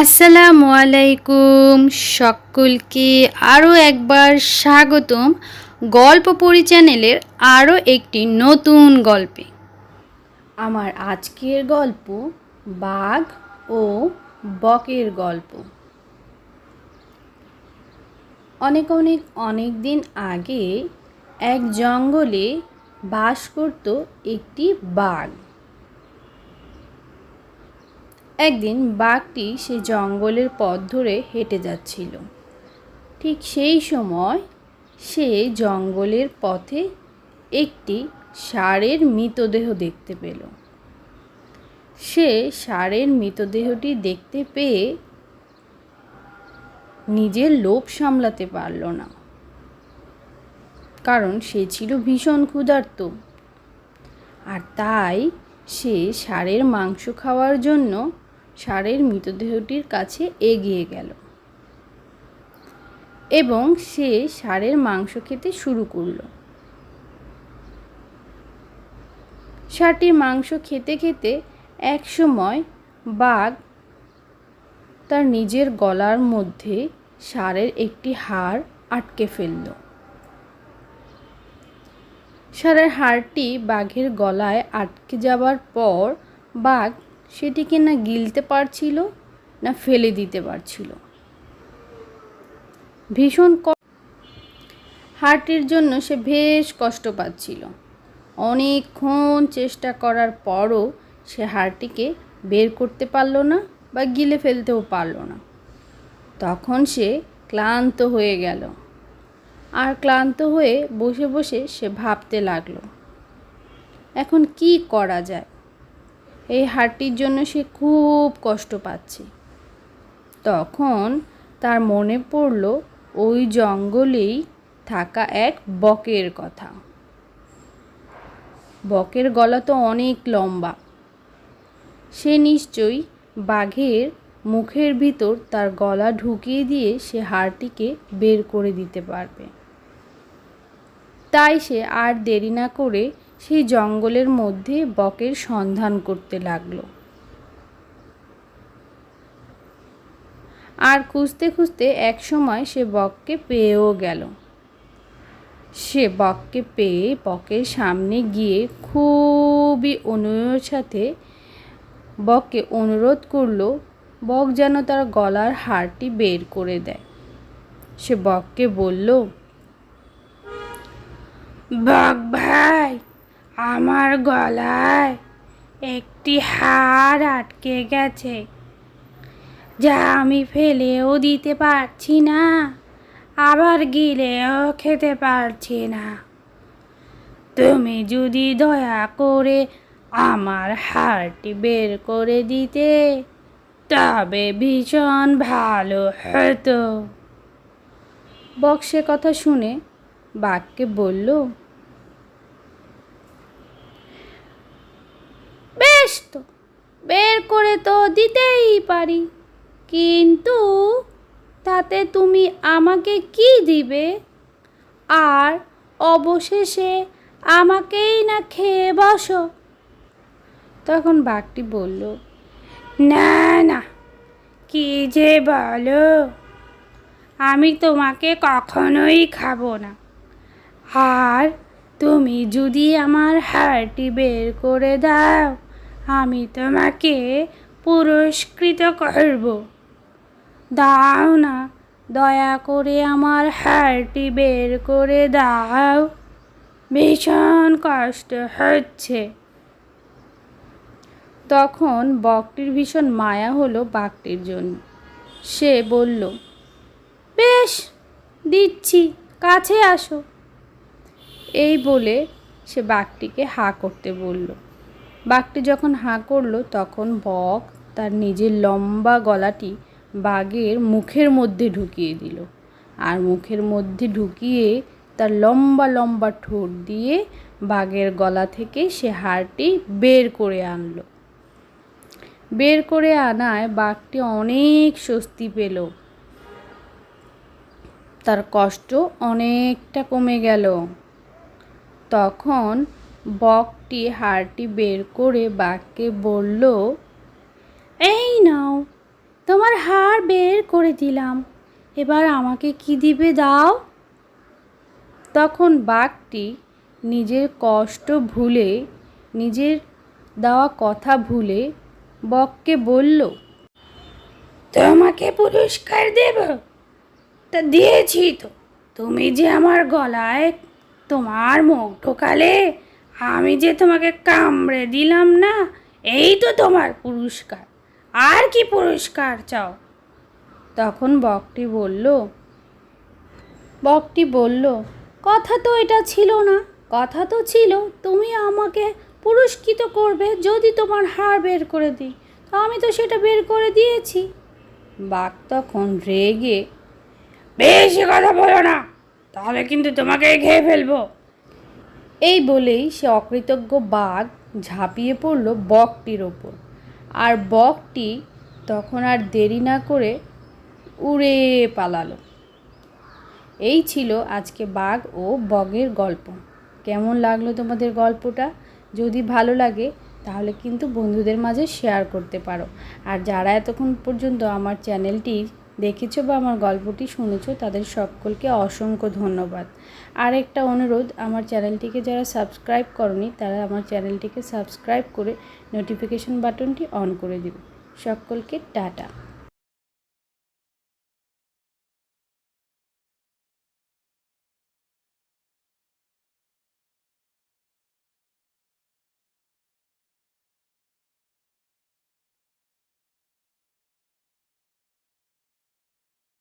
আসসালামু আলাইকুম সকলকে আরও একবার স্বাগতম গল্প পড়ি চ্যানেলের আরও একটি নতুন গল্পে। আমার আজকের গল্প বাঘ ও বকের গল্প। অনেক অনেক অনেক দিন আগে এক জঙ্গলে বাস করত একটি বাঘ। একদিন বাঘটি সে জঙ্গলের পথ ধরে হেঁটে যাচ্ছিল। ঠিক সেই সময় সে জঙ্গলের পথে একটি ষাঁড়ের মৃতদেহ দেখতে পেল। সে ষাঁড়ের মৃতদেহটি দেখতে পেয়ে নিজের লোভ সামলাতে পারল না, কারণ সে ছিল ভীষণ ক্ষুধার্ত। আর তাই সে ষাঁড়ের মাংস খাওয়ার জন্য ষাঁড়ের মৃতদেহটির কাছে এগিয়ে গেল এবং সে ষাঁড়ের মাংস খেতে শুরু করল। ষাঁড়টির মাংস খেতে খেতে এক সময় বাঘ তার নিজের গলার মধ্যে ষাঁড়ের একটি হাড় আটকে ফেলল। ষাঁড়ের হাড়টি বাঘের গলায় আটকে যাবার পর বাঘ সেটিকে না গিলতে পারছিল, না ফেলে দিতে পারছিল? ভীষণ হাড়টির জন্য সে বেশ কষ্ট পাচ্ছিল। অনেকক্ষণ চেষ্টা করার পরও সে হাড়টিকে বের করতে পারল না বা গিলে ফেলতেও পারল না। তখন সে ক্লান্ত হয়ে গেল। আর ক্লান্ত হয়ে বসে বসে সে ভাবতে লাগল, এখন কি করা যায়? এই হাড়টির জন্য সে খুব কষ্ট পাচ্ছে। তখন তার মনে পড়ল, ওই জঙ্গলেই থাকা এক বকের কথা। বকের গলা তো অনেক লম্বা। সে নিশ্চয়ই বাঘের মুখের ভিতর তার গলা ঢুকিয়ে দিয়ে সে হাড়টিকে বের করে দিতে পারবে। তাই সে আর দেরি না করে সেই জঙ্গলের মধ্যে বকের সন্ধান করতে লাগল। আর খুঁজতে খুঁজতে এক সময় সে বককে পেয়েও গেল। সে বককে পেয়ে বকের সামনে গিয়ে খুবই অনুরোধের সাথে বককে অনুরোধ করল, বক যেন তার গলার হারটি বের করে দেয়। সে বককে বলল, বক ভাই আমার গলায় একটি হাড় আটকে গেছে, যা আমি ফেলেও দিতে পারছি না, আবার গিলেও খেতে পারছি না। তুমি যদি দয়া করে আমার হাড়টি বের করে দিতে, তবে ভীষণ ভালো হতো। বক্সে কথা শুনে বাঘকে বলল বেশ তো বের করে তো দিতেই পারি। কিন্তু তাতে তুমি আমাকে কি দিবে? আর অবশেষে আমাকেই না খেয়ে বসো। তখন বাঘটি বলল, না না, কি যে বলো। আমি তোমাকে কখনোই খাব না। আর তুমি যদি আমার হাড়টি বের করে দাও আমি তোমাকে পুরস্কৃত করব। দাও না, দয়া করে আমার হাড়টি বের করে দাও। ভীষণ কষ্ট হচ্ছে। তখন বকটির ভীষণ মায়া হলো বাঘটির জন্য। সে বলল, বেশ, দিচ্ছি, কাছে আসো। এই বলে সে বাঘটিকে হা করতে বলল। বাঘটি যখন হাঁ করল, তখন বক তার নিজের লম্বা গলাটি বাঘের মুখের মধ্যে ঢুকিয়ে দিল। আর মুখের মধ্যে ঢুকিয়ে তার লম্বা লম্বা ঠোঁট দিয়ে বাঘের গলা থেকে সে হাড়টি বের করে আনলো। বের করে আনায় বাঘটি অনেক স্বস্তি পেল। তার কষ্ট অনেকটা কমে গেল। তখন বকটি হাড়টি বের করে বাঘকে বলল, এই নাও, তোমার হাড় বের করে দিলাম। এবার আমাকে কি দিবে দাও? তখন বাঘটি নিজের কষ্ট ভুলে, নিজের দেওয়া কথা ভুলে বককে বলল, তোমাকে পুরস্কার দেব? তা দিয়েছি তো। তুমি যে আমার গলায় তোমার মুখ ঢোকালে আমি যে তোমাকে কামড়ে দিলাম না, এই তো তোমার পুরস্কার। আর কি পুরস্কার চাও? তখন বকটি বলল বকটি বলল, কথা তো এটা ছিল না, কথা তো ছিল, তুমি আমাকে পুরস্কৃত করবে যদি তোমার হার বের করে দিই। তো আমি তো সেটা বের করে দিয়েছি। বাঘ তখন রেগে, বেশি কথা বলো না, তাহলে কিন্তু তোমাকে খেয়ে ফেলব। এই বলেই সে অকৃতজ্ঞ বাঘ ঝাঁপিয়ে পড়ল বকটির ওপর। আর বকটি তখন আর দেরি না করে উড়ে পালালো। এই ছিল আজকে বাঘ ও বগের গল্প। কেমন লাগল তোমাদের গল্পটা? যদি ভালো লাগে, তাহলে কিন্তু বন্ধুদের মাঝে শেয়ার করতে পারো। আর যারা এতক্ষণ পর্যন্ত আমার চ্যানেলটি দেখেছ বা আমার গল্পটি শুনেছো, তাদের সকলকে অসংখ্য ধন্যবাদ। আর একটা অনুরোধ, আমার চ্যানেলটিকে যারা সাবস্ক্রাইব করনি, তারা আমার চ্যানেলটিকে সাবস্ক্রাইব করে নোটিফিকেশন বাটনটি অন করে দেবে সকলকে টাটা।